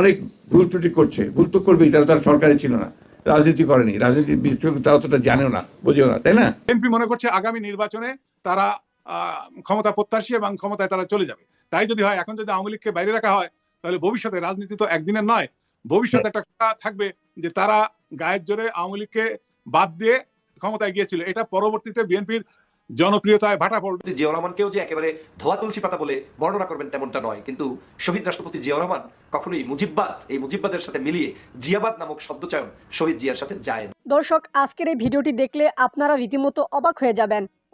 অনেক ভুল ত্রুটি করছে। ভুল তো করবেই, তারা তারা সরকারে ছিল না। রাজনীতি করেনি। রাজনীতি তারা অতটা জানেও না, বোঝেও না, তাই না? বিএনপি মনে করছে আগামী নির্বাচনে তারা ক্ষমতা প্রত্যাশী এবং ক্ষমতায় তারা চলে যাবে। তাই যদি হয়, এখন যদি আওয়ামী লীগকে বাইরে রাখা হয়, তাহলে ভবিষ্যতে রাজনীতি তো একদিনের নয়। ভবিষ্যতে একটা কথা থাকবে যে তারা গায়ের জোরে আওয়ামী লীগকে বাদ দিয়ে ক্ষমতায় গিয়েছিল। এটা পরবর্তীতে বিএনপির জনপ্রিয়তায় ভাটা পড়বে। জিয়া জিয়াউর রহমানকেও যে একেবারে ধোয়া তুলসী পাতা বলে বর্ণনা করবেন তেমনটা নয় কিন্তু শহীদ রাষ্ট্রপতি জিয়া রহমান কখনোই মুজিববাদ এই মুজিববাদের সাথে মিলিয়ে জিয়াবাদ নামক শব্দচয়ন শহীদ জিয়ার সাথে যায় দর্শক আজকের এই ভিডিওটি দেখলে আপনারা রীতিমতো অবাক হয়ে যাবেন।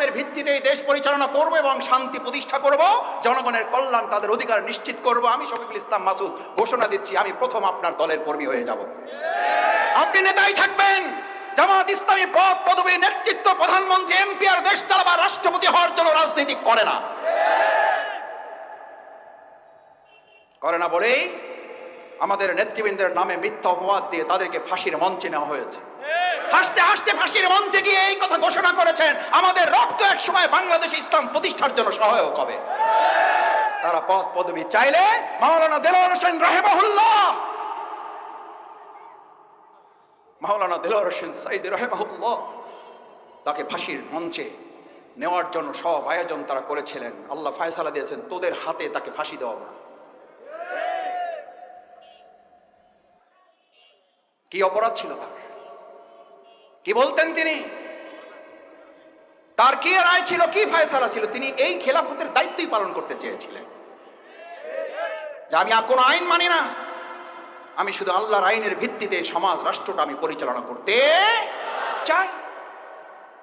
ইসলামের ভিত্তিতে এই দেশ পরিচালনা করব এবং শান্তি প্রতিষ্ঠা করব। জনগণের কল্যাণ তাদের অধিকার নিশ্চিত করব। আমি শফিকুল ইসলাম মাসুদ, ঘোষণা দিচ্ছি, আমি প্রথম আপনার দলের কর্মী হয়ে যাব। আপনি নেতাই থাকবেন। জামাত ইসলামী পদ পদবী নেতৃত্ব প্রধানমন্ত্রী, এমপি আর দেশ চালাবার রাষ্ট্রপতি হওয়ার জন্য রাজনীতি করে না। করে না বলেই আমাদের নেতৃবৃন্দের নামে মিথ্যা অপবাদ দিয়ে তাদেরকে ফাঁসির মঞ্চে নেওয়া হয়েছে। হাসতে হাসতে ফাঁসির মঞ্চে গিয়ে এই কথা ঘোষণা করেছেন, আমাদের রক্ত এক সময় বাংলাদেশ ইসলাম প্রতিষ্ঠার জন্য সহায়ক হবে। তারা পদ পদবি চাইলে মাওলানা দেলোয়ার হোসেন রাহেমাহুল্লাহ। মাওলানা দেলোয়ার হোসেন সাইদ রাহেমাহুল্লাহ তাকে ফাঁসির মঞ্চে নেওয়ার জন্য সব আয়োজন তারা করেছিলেন। আল্লাহ ফায়সালা দিয়েছেন, তোদের হাতে তাকে ফাঁসি দেওয়া। কি অপরাধ ছিল তার? কি বলতেন তিনি? তার কি রায় ছিল, কি ফয়সালা ছিল? তিনি এই খেলাফতের দায়িত্বই পালন করতে চেয়েছিলেন। যে আমি আর কোনো আইন মানি না। আমি শুধু আল্লাহর আইনের ভিত্তিতে সমাজ, রাষ্ট্রটা আমি পরিচালনা করতে চাই।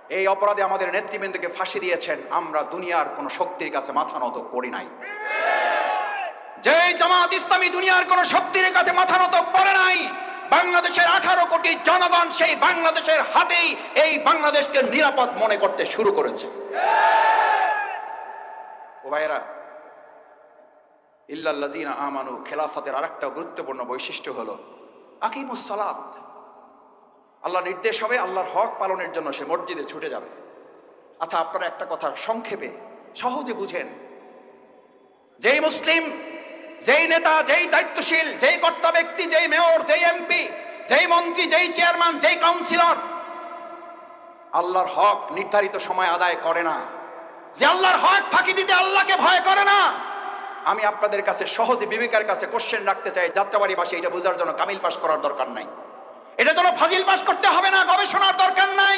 এই অপরাধে আমাদের নেতৃবৃন্দকে ফাঁসি দিয়েছেন। আমরা দুনিয়ার কোন শক্তির কাছে মাথা নত করি নাই। যে জামাত ইসলামী দুনিয়ার কোন শক্তির কাছে মাথা নত করে নাই, বাংলাদেশের আঠারো কোটি জনগণ সেই বাংলাদেশের হাতেই এই বাংলাদেশকে নিরাপদ মনে করতে শুরু করেছে। আমানু, খেলাফতের আরেকটা গুরুত্বপূর্ণ বৈশিষ্ট্য হলো আল্লাহ নির্দেশ হবে, আল্লাহর হক পালনের জন্য সে মসজিদে ছুটে যাবে। আচ্ছা আপনারা একটা কথা সংক্ষেপে, সহজে বুঝেন। যেই মুসলিম, যেই নেতা, যেই দায়িত্বশীল, যেই কর্তা ব্যক্তি, যেই মেয়র, যেই এমপি যেই মন্ত্রী, যেই চেয়ারম্যান, যেই কাউন্সিলর আল্লাহর হক নির্ধারিত সময় আদায় করে না। যে আল্লাহর হক ফাঁকি দিতে আল্লাহকে ভয় করে না। আমি আপনাদের কাছে সহজে বিবেকের কাছে কোশ্চেন রাখতে চাই, যাত্রাবাড়ি বাসে এটা বোঝার জন্য কামিল পাস করার দরকার নাই। এটা জন্য ফাজিল পাস করতে হবে না, গবেষণার দরকার নাই।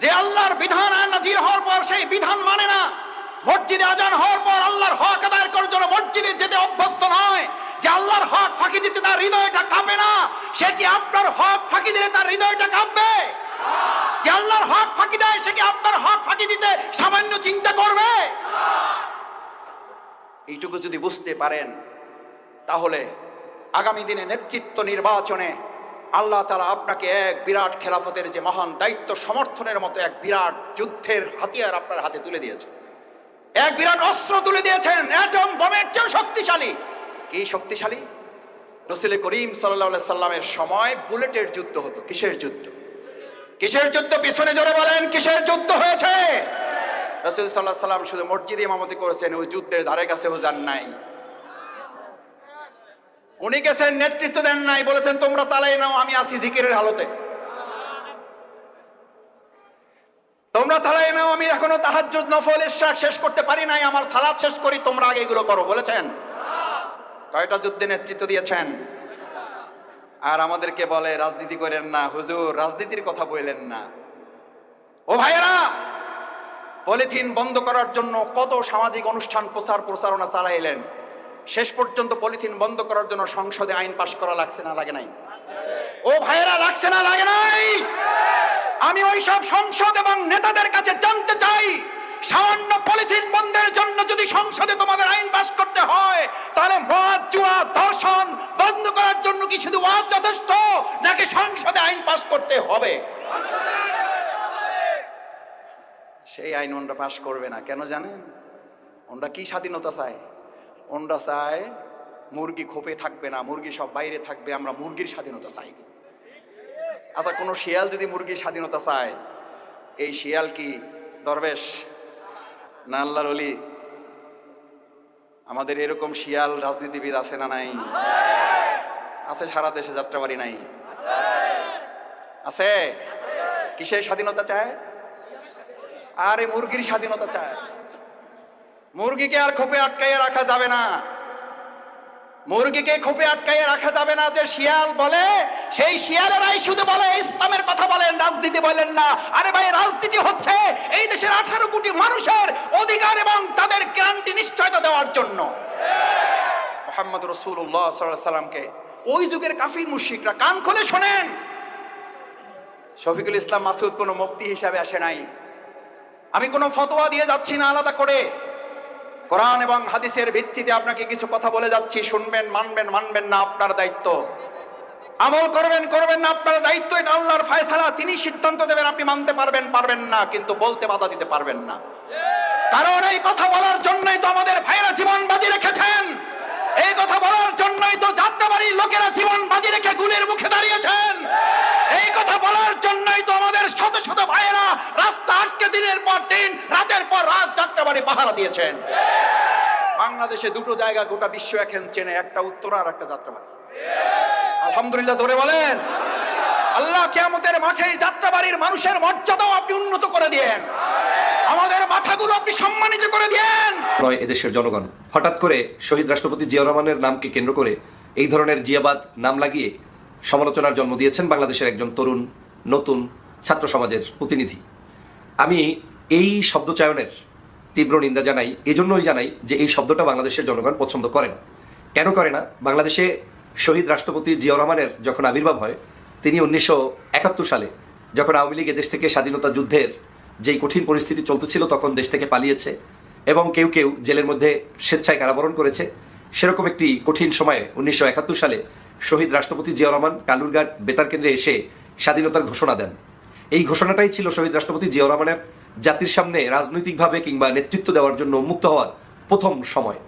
যে আল্লাহর বিধান আর নাজির হওয়ার পর সেই বিধান মানে না। মসজিদে আজান হওয়ার পর আল্লাহর হক আদায় করার জন্য মসজিদে যেতে অভ্যস্ত নয়। যে আল্লাহর হক ফাঁকি দিতে তার হৃদয়টা কাঁপে না, সে কি আপনার হক ফাঁকি দিলে তার হৃদয়টা কাঁপবে? যে আল্লাহর হক ফাঁকি দেয়, সে কি আপনার হক ফাঁকি দিতে সামান্য চিন্তা করবে? এইটুকু যদি বুঝতে পারেন, তাহলে আগামী দিনে নেতৃত্ব নির্বাচনে আল্লাহ তালা আপনাকে এক বিরাট খেলাফতের যে মহান দায়িত্ব সমর্থনের মতো এক বিরাট যুদ্ধের হাতিয়ার আপনার হাতে তুলে দিয়েছে। এক বিরাট অস্ত্র তুলে দিয়েছেন, অ্যাটম বোমের চেয়েও শক্তিশালী। কি শক্তিশালী? রসুল করিম সাল্লাহ সাল্লামের সময় বুলেটের যুদ্ধ হতো। কিসের যুদ্ধ? কিসের যুদ্ধ? পিছনে জোরে বলেন, কিসের যুদ্ধ হয়েছে? রসুল সাল্লাহ সাল্লাম শুধু মসজিদে ইমামতি করেছেন ওই যুদ্ধের ধারে কাছে ও যান নাই। উনি গেছেন, নেতৃত্ব দেন নাই, বলেছেন, তোমরা চালাই নাও, আমি আসি জিকিরের হালতে তোমরা চালাই নাও, আমি এখনও তাহাজ্জুদ, নফল, ইশরাক শেষ করতে পারি নাই, আমার সালাদ শেষ করি, তোমরা আগে এগুলো করো। বলেছেন। কয়টা যুদ্ধে নেতৃত্ব দিয়েছেন? আর আমাদেরকে বলে, রাজনীতি করেন না। হুজুর, রাজনীতির কথা বললেন না। ও ভাইয়েরা, পলিথিন বন্ধ করার জন্য কত সামাজিক অনুষ্ঠান প্রচার প্রচারণা চালাইলেন? শেষ পর্যন্ত পলিথিন বন্ধ করার জন্য সংসদে আইন পাশ করা লাগছে না, লাগে নাই? ও ভাইয়েরা, লাগছে না, লাগে নাই? আমি ওই সব সংসদ এবং নেতাদের কাছে জানতে চাই। সামান্য পলিথিন বন্ধের জন্য যদি সংসদে তোমাদের আইন পাস করতে হয়, তাহলে মদ, জুয়া, ধর্ষণ বন্ধ করার জন্য কি শুধু ওয়াজ যথেষ্ট, নাকি সংসদে আইন পাস করতে হবে? সেই আইন ওনরা পাশ করবে না, কেন জানেন? ওনরা কি স্বাধীনতা চায়? ওনরা চায় মুরগি খোপে থাকবে না, মুরগি সব বাইরে থাকবে, আমরা মুরগির স্বাধীনতা চাই। আচ্ছা কোনো শিয়াল যদি মুরগির স্বাধীনতা চায়, এই শিয়াল কি দরবেশ? না আল্লাহর অলি আমাদের এরকম শিয়াল রাজনীতিবিদ আছে না নাই? আছে সারা দেশে যাত্রা বাড়ি নাই? আছে? কিসের স্বাধীনতা চায়? আরে মুরগির স্বাধীনতা চায়। মুরগিকে আর খোপে আটকাইয়া রাখা যাবে না। মুরগিকে খোপে আটকাইয়ে রাখা যাবে না যে শিয়াল বলে, সেই শিয়ালেরাই শুধু বলে, ইসলামের কথা বলেন, রাজনীতি বলেন না। আরে ভাই, রাজনীতি হচ্ছে এই দেশের আঠারো কোটি মানুষের অধিকার এবং তাদের গ্যারান্টি নিশ্চয়তা দেওয়ার জন্য। মোহাম্মদ রসুল্লাহ সাল্লামকে, ওই যুগের কাফির মুশিকরা কান খুলে শোনেন। শফিকুল ইসলাম মাসুদ কোনো মুক্তি হিসাবে আসে নাই। আমি কোনো ফতোয়া দিয়ে যাচ্ছি না আলাদা করে। কোরআন এবং হাদিসের ভিত্তিতে আপনাকে কিছু কথা বলে যাচ্ছি, শুনবেন, মানবেন মানবেন না আপনার দায়িত্ব। আমল করবেন করবেন না আপনার দায়িত্ব, এটা আল্লাহর ফায়সালা, তিনি সিদ্ধান্ত দেবেন, আপনি মানতে পারবেন পারবেন না, কিন্তু বলতে বাধা দিতে পারবেন না। কারণ এই কথা বলার জন্যই তো আমাদের ভাইয়েরা জীবন বাজি রেখেছেন। এই কথা বলার জন্যই তো যাত্রাবাড়ির লোকেরা জীবন বাজি রেখে গুলির মুখে দাঁড়িয়েছেন। এই কথা বলার জন্যই তো আমাদের শত শত ভাইয়েরা রাস্তা আটকে দিনের পর দিন, রাতের পর রাত যাত্রাবাড়ি পাহারা দিয়েছেন। বাংলাদেশে দুটো জায়গা গোটা বিশ্ব এখন চেনে, একটা উত্তরা আর একটা যাত্রাবাড়ি। আলহামদুলিল্লাহ ধরে বলেন। আল্লাহ কেয়ামতের মাঠে যাত্রাবাড়ির মানুষের মর্যাদাও আপনি উন্নত করে দিয়েন। আমাদের মাথাগুলো আপনি সম্মানিত করে দিয়েন। নয়, এদেশের জনগণ। হঠাৎ করে শহীদ রাষ্ট্রপতি জিয়া রহমানের নামকে কেন্দ্র করে এই ধরনের জিয়াবাদ নাম লাগিয়ে সমালোচনার জন্ম দিয়েছেন বাংলাদেশের একজন তরুণ, নতুন ছাত্র সমাজের প্রতিনিধি। আমি এই শব্দচয়নের তীব্র নিন্দা জানাই, এজন্যই জানাই যে এই শব্দটা বাংলাদেশের জনগণ পছন্দ করে না কেন করে না? বাংলাদেশে শহীদ রাষ্ট্রপতি জিয়াউর রহমানের যখন আবির্ভাব হয়, তিনি উনিশশো একাত্তর সালে যখন আওয়ামী লীগ এদেশ থেকে স্বাধীনতা যুদ্ধের যেই কঠিন পরিস্থিতি চলতেছিল তখন দেশ থেকে পালিয়েছে এবং কেউ কেউ জেলের মধ্যে স্বেচ্ছায় কারাবরণ করেছে। সেরকম একটি কঠিন সময়ে উনিশশো একাত্তর সালে শহীদ রাষ্ট্রপতি জিয়াউর রহমান কালুরঘাট বেতার কেন্দ্রে এসে স্বাধীনতার ঘোষণা দেন। এই ঘোষণাটাই ছিল শহীদ রাষ্ট্রপতি জিয়া রহমানের জাতির সামনে রাজনৈতিকভাবে কিংবা নেতৃত্ব দেওয়ার জন্য মুক্ত হওয়ার প্রথম সময়।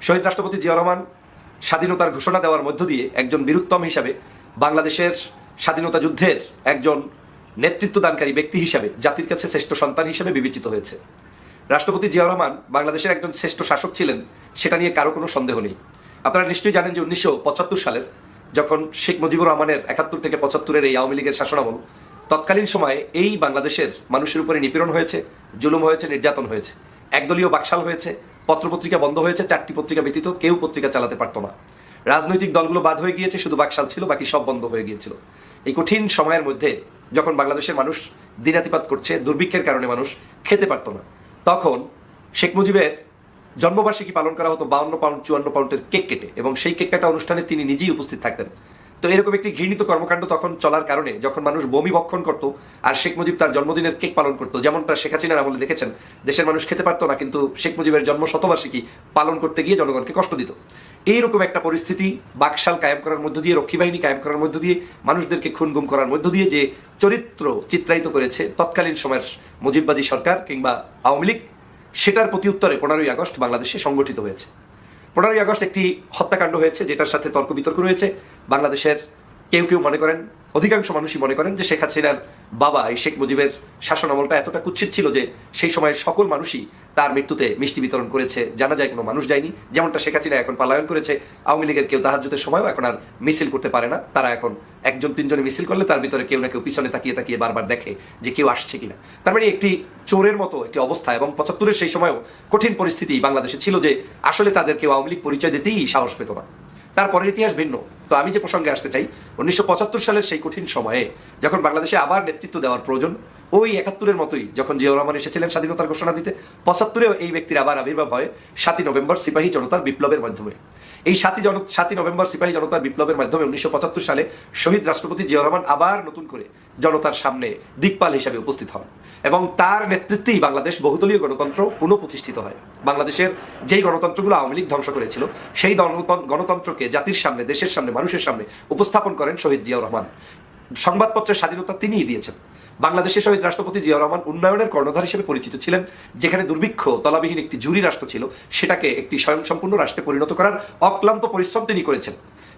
শহীদ রাষ্ট্রপতি জিয়াউর রহমান স্বাধীনতার ঘোষণা দেওয়ার মধ্য দিয়ে একজন বীরুত্তম হিসাবে বাংলাদেশের স্বাধীনতা যুদ্ধের একজন নেতৃত্বদানকারী ব্যক্তি হিসাবে জাতির কাছে শ্রেষ্ঠ সন্তান হিসেবে বিবেচিত হয়েছে। রাষ্ট্রপতি জিয়া রহমান বাংলাদেশের একজন শ্রেষ্ঠ শাসক ছিলেন, সেটা নিয়ে কারও কোনো সন্দেহ নেই। আপনারা নিশ্চয়ই জানেন যে উনিশশো পঁচাত্তর সালের যখন শেখ মুজিবুর রহমানের একাত্তর থেকে পঁচাত্তরের এই আওয়ামী লীগের শাসনামল, তৎকালীন সময়ে এই বাংলাদেশের মানুষের উপরে নিপীড়ন হয়েছে, জুলুম হয়েছে, নির্যাতন হয়েছে। একদলীয় বাকশাল হয়েছে, পত্রপত্রিকা বন্ধ হয়েছে, চারটি পত্রিকা ব্যতীত কেউ পত্রিকা চালাতে পারতো না। রাজনৈতিক দলগুলো বাদ হয়ে গিয়েছে, শুধু বাকশাল ছিল, বাকি সব বন্ধ হয়ে গিয়েছিল। এই কঠিন সময়ের মধ্যে যখন বাংলাদেশের মানুষ দিনাতিপাত করছে, দুর্ভিক্ষের কারণে মানুষ খেতে পারতো না, তখন শেখ মুজিবের জন্মবার্ষিকী পালন করা হতো বাউন্ন পাউন্ড, চুয়ান্ন পাউন্ডের কেক কেটে এবং সেই কেক কাটা অনুষ্ঠানে তিনি নিজেই উপস্থিত থাকতেন। তো এরকম একটি ঘৃণিত কর্মকাণ্ড তখন চলার কারণে যখন মানুষ বমি বক্ষণ করতো আর শেখ মুজিব তার জন্মদিনের কেক পালন করতো, যেমনটা শেখ হাসিনার আমলে দেখেছেন, দেশের মানুষ খেতে পারতো না, কিন্তু শেখ মুজিবের জন্ম শতবার্ষিকী পালন করতে গিয়ে জনগণকে কষ্ট দিত। এইরকম একটা পরিস্থিতি বাকশাল কায়েম করার মধ্য দিয়ে, রক্ষী বাহিনী কায়েম করার মধ্য দিয়ে, মানুষদেরকে খুন গুম করার মধ্য দিয়ে যে চরিত্র চিত্রায়িত করেছে তৎকালীন সময়ের মুজিববাদী সরকার কিংবা আওয়ামী লীগ সেটার প্রতি উত্তরে পনেরোই আগস্ট বাংলাদেশে সংগঠিত হয়েছে। পনেরোই আগস্ট একটি হত্যাকাণ্ড হয়েছে, যেটার সাথে তর্ক বিতর্ক রয়েছে। বাংলাদেশের কেউ কেউ মনে করেন, অধিকাংশ মানুষই মনে করেন যে শেখ হাসিনার বাবা এই শেখ মুজিবের শাসন আমলটা এতটা কুচ্ছিত ছিল যে সেই সময়ের সকল মানুষই তার মৃত্যুতে মিষ্টি বিতরণ করেছে। জানা যায় কোনো মানুষ যায়নি। যেমনটা শেখ হাসিনা এখন পালায়ন করেছে, আওয়ামী লীগের কেউ তাহাজুতের সময়ও এখন আর মিছিল করতে পারে না। তারা এখন একজন তিনজনে মিছিল করলে তার ভিতরে কেউ না কেউ পিছনে তাকিয়ে তাকিয়ে বারবার দেখে যে কেউ আসছে কিনা। তার মানে একটি চোরের মতো একটি অবস্থা এবং পঁচাত্তরের সেই সময়ও কঠিন পরিস্থিতি বাংলাদেশে ছিল যে আসলে তাদের কেউ আওয়ামী লীগ পরিচয় দিতেই সাহস পেত না। তারপরের ইতিহাস ভিন্ন। তো আমি যে প্রসঙ্গে আসতে চাই, উনিশশো পঁচাত্তর সালের সেই কঠিন সময়ে যখন বাংলাদেশে আবার নেতৃত্ব দেওয়ার প্রয়োজন ওই একাত্তরের মতোই, যখন জিয়াউর রহমান এসেছিলেন স্বাধীনতার ঘোষণা দিতে, পঁচাত্তরেও এই ব্যক্তির আবার আবির্ভাব হয় সাতই নভেম্বর সিপাহী জনতার বিপ্লবের মাধ্যমে। এই সাতই জন, সাতই নভেম্বর সিপাহী জনতার বিপ্লবের মাধ্যমে উনিশশো পঁচাত্তর সালে শহীদ রাষ্ট্রপতি জিয়াউর রহমান আবার নতুন করে জনতার সামনে দিকপাল হিসাবে উপস্থিত হন এবং তার নেতৃত্বেই বাংলাদেশ বহুদলীয় গণতন্ত্র পুনঃপ্রতিষ্ঠিত হয়। বাংলাদেশের যেই গণতন্ত্রগুলো আওয়ামী লীগ ধ্বংস করেছিল, সেই গণতন্ত্রকে জাতির সামনে, দেশের সামনে, মানুষের সামনে উপস্থাপন করেন শহীদ জিয়াউর রহমান। সংবাদপত্রের স্বাধীনতা তিনিই দিয়েছেন। বাংলাদেশের শহীদ রাষ্ট্রপতি জিয়াউর রহমান উন্নয়নের কর্ণধার হিসেবে পরিচিত ছিলেন, যেখানে দুর্ভিক্ষ, তলাবিহীন একটি জুরি রাষ্ট্র ছিল, সেটাকে একটি স্বয়ংসম্পূর্ণ রাষ্ট্রে পরিণত করার অক্লান্ত পরিশ্রম তিনি করেছেন।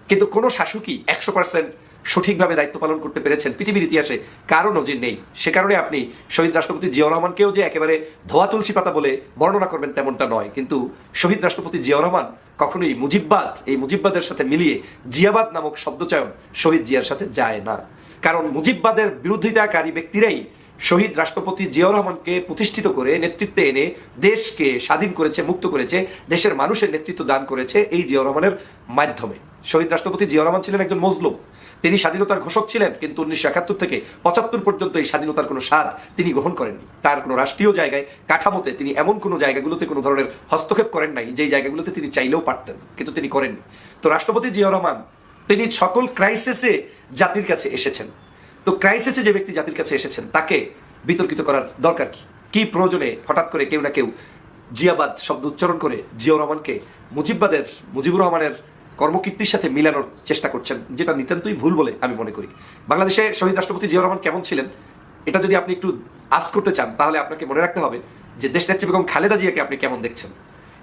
কিন্তু কোনো শাসকই একশো পার্সেন্ট সঠিকভাবে দায়িত্ব পালন করতে পেরেছেন পৃথিবীর ইতিহাসে? কারও নজির নেই। সে কারণে আপনি শহীদ রাষ্ট্রপতি জিয়াউর রহমানকেও যে একেবারে ধোয়া তুলসী পাতা বলে বর্ণনা করবেন তেমনটা নয়। কিন্তু শহীদ রাষ্ট্রপতি জিয়াউর রহমান কখনোই মুজিববাদ, এই মুজিববাদের সাথে মিলিয়ে জিয়াবাদ নামক শব্দচয়ন শহীদ জিয়ার সাথে যায় না। কারণ মুজিববাদের বিরোধিতাকারী ব্যক্তিরাই শহীদ রাষ্ট্রপতি জিয়াউর রহমানকে প্রতিষ্ঠিত করে নেতৃত্বে এনে দেশকে স্বাধীন করেছে, মুক্ত করেছে, দেশের মানুষের নেতৃত্ব দান করেছে এই জিয়াউর রহমানের মাধ্যমে। শহীদ রাষ্ট্রপতি জিয়াউর রহমান ছিলেন একজন মজলুম। তিনি স্বাধীনতার ঘোষক ছিলেন, কিন্তু উনিশশো একাত্তর থেকে পঁচাত্তর পর্যন্ত এই স্বাধীনতার কোনো স্বাদ তিনি গ্রহণ করেননি। তার কোনো রাষ্ট্রীয় জায়গায়, কাঠামোতে তিনি এমন কোনো জায়গাগুলোতে কোনো ধরনের হস্তক্ষেপ করেন নাই, যেই জায়গাগুলোতে তিনি চাইলেও পারতেন, কিন্তু তিনি করেননি। তো রাষ্ট্রপতি জিয়াউর রহমান তিনি সকল ক্রাইসিসে জাতির কাছে এসেছেন। তো ক্রাইসিসে যে ব্যক্তি জাতির কাছে এসেছেন, তাকে বিতর্কিত করার দরকার কি? কি প্রয়োজনে হঠাৎ করে কেউ না কেউ জিয়াবাদ শব্দ উচ্চারণ করে জিয়াউর রহমানকে মুজিববাদের, মুজিবুর রহমানের কর্মকীর্তির সাথে মিলানোর চেষ্টা করছেন, যেটা নিতান্তই ভুল বলে আমি মনে করি। বাংলাদেশে শহীদ রাষ্ট্রপতি জিয়াউর রহমান কেমন ছিলেন? এটা যদি আপনি একটু আজ করতে চান, তাহলে আপনাকে মনে রাখতে হবে যে দেশ নেত্রী বেগম খালেদা জিয়াকে আপনি কেমন দেখছেন?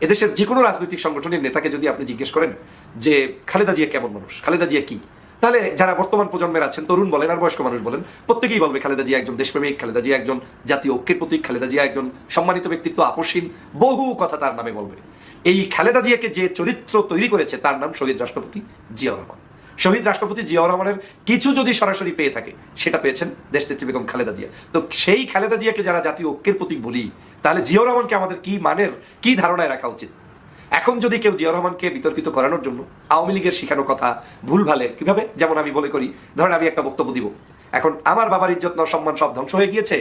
এদেশের যে কোনো রাজনৈতিক সংগঠনের নেতাকে যদি আপনি জিজ্ঞেস করেন যে, খালেদা জিয়া কেমন মানুষ? খালেদা জিয়া কি? তাহলে যারা বর্তমান প্রজন্মের আছেন, তরুণ বলেন আর বয়স্ক মানুষ বলেন, প্রত্যেকেই বলবে, খালেদা জিয়া একজন দেশপ্রেমিক, খালেদা জিয়া একজন জাতীয় ঐক্যের প্রতীক, খালেদা জিয়া একজন সম্মানিত ব্যক্তিত্ব, আপসীন, বহু কথা তার নামে বলবে। এই খালেদা জিয়াকে যে চরিত্র তৈরি করেছে, তার নাম শহীদ রাষ্ট্রপতি জিয়া রহমান। শহীদ রাষ্ট্রপতি জিয়াউর রহমানের কিছু যদি সরাসরি পেয়ে থাকে, সেটা পেয়েছেন দেশনেত্রী বেগম খালেদা জিয়া। তো সেই খালেদা জিয়াকে যারা জাতীয় ঐক্যের প্রতীক বলি, তাহলে জিয়াউর রহমানকে আমাদের কি মানের, কি ধারণায় রাখা উচিত? এখন যদি কেউ জিয়াউর রহমানকে বিতর্কিত করানোর জন্য আওয়ামী লীগের শিখানো কথা ভুল ভালে, কীভাবে? যেমন আমি বলে করি, ধরেন আমি একটা বক্তব্য দিব। এখন আমার বাবার ইজ্জত সম্মান সব ধ্বংস হয়ে গিয়েছে,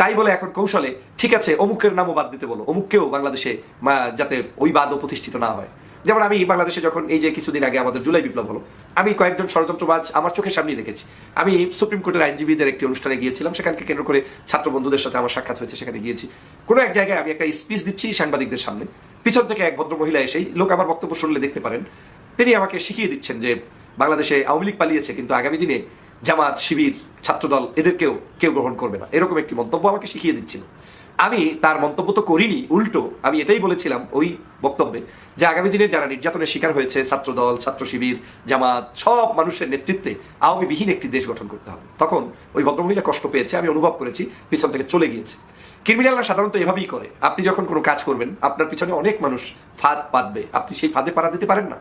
তাই বলে এখন কৌশলে, ঠিক আছে, অমুকের নামও বাদ দিতে বলো, অমুককেও বাংলাদেশে যাতে ওই বাদও প্রতিষ্ঠিত না হয়। যেমন আমি বাংলাদেশে যখন এই যে কিছুদিন আগে আমাদের জুলাই বিপ্লব হলো, আমি কয়েকজন ষড়যন্ত্রবাজ আমার চোখের সামনেই দেখেছি। আমি সুপ্রিম কোর্টের আইনজীবীদের একটি অনুষ্ঠানে গিয়েছিলাম, সেখানকে কেন্দ্র করে ছাত্র বন্ধুদের সাথে আমার সাক্ষাৎ হয়েছে, সেখানে গিয়েছি। কোনো এক জায়গায় আমি একটা স্পিচ দিচ্ছি সাংবাদিকদের সামনে। পিছন থেকে এক ভদ্র মহিলা এসেই, লোক আমার বক্তব্য শুনলে দেখতে পারেন, তিনি আমাকে শিখিয়ে দিচ্ছেন যে বাংলাদেশে আওয়ামী লীগ পালিয়েছে, কিন্তু আগামী দিনে জামাত, শিবির, ছাত্রদল, এদেরকেও কেউ গ্রহণ করবে না। এরকম একটি মন্তব্য আমাকে শিখিয়ে দিচ্ছিল। আমি তার মন্তব্য তো করিনি, উল্টো। আমি এটাই বলেছিলাম ওই বক্তব্যে যে আগামী দিনে যারা নির্যাতনের শিকার হয়েছে, ছাত্রদল, ছাত্র শিবির, জামাত, সব মানুষের নেতৃত্বে আওয়ামী বিহীন একটি দেশ গঠন করতে হবে। তখন ওই ভদ্রমহিলা কষ্ট পেয়েছে, আমি অনুভব করেছি, পিছন থেকে চলে গিয়েছে। ক্রিমিনালরা সাধারণত এভাবেই করে। আপনি যখন কোনো কাজ করবেন, আপনার পিছনে অনেক মানুষ ফাঁদ পাতবে। আপনি সেই ফাঁদে পাড়া দিতে পারেন না।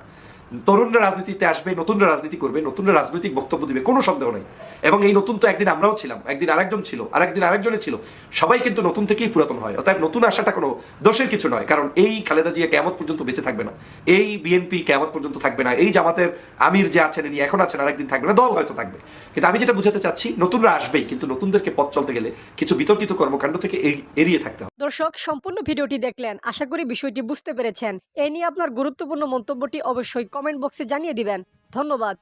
তরুণরা রাজনীতিতে আসবে, নতুনরা রাজনীতি করবে, নতুনরা রাজনৈতিক বক্তব্য দিবে, কোনো সন্দেহ নেই। এবং এই নতুন তো একদিন আমরাও ছিলাম, একদিন আরেকজন ছিল, আরেকদিন আরেকজনে ছিল। সবাই কিন্তু নতুন থেকেই পুরাতন হয়। অর্থাৎ নতুন আসাটা কোনো দোষের কিছু নয়, কারণ এই খালেদা জিয়া কেমন পর্যন্ত বেঁচে থাকবে না। এই বিএনপি কেমন পর্যন্ত থাকবে না। এই জামাতের আমির যে আছেন, ইনি এখন আছেন, আরেকদিন থাকবে না। দল হয়তো থাকবে। কিন্তু আমি যেটা বুঝাতে চাচ্ছি, নতুনরা আসবেই, কিন্তু নতুনদেরকে পথ চলতে গেলে কিছু বিতর্কিত কর্মকাণ্ড থেকে এই- এড়িয়ে থাকতে হবে। দর্শক, সম্পূর্ণ ভিডিওটি দেখলেন। আশা করি বিষয়টি বুঝতে পেরেছেন। এ নিয়ে আপনার গুরুত্বপূর্ণ মন্তব্যটি অবশ্যই কমেন্ট বক্সে জানিয়ে দিবেন। ধন্যবাদ।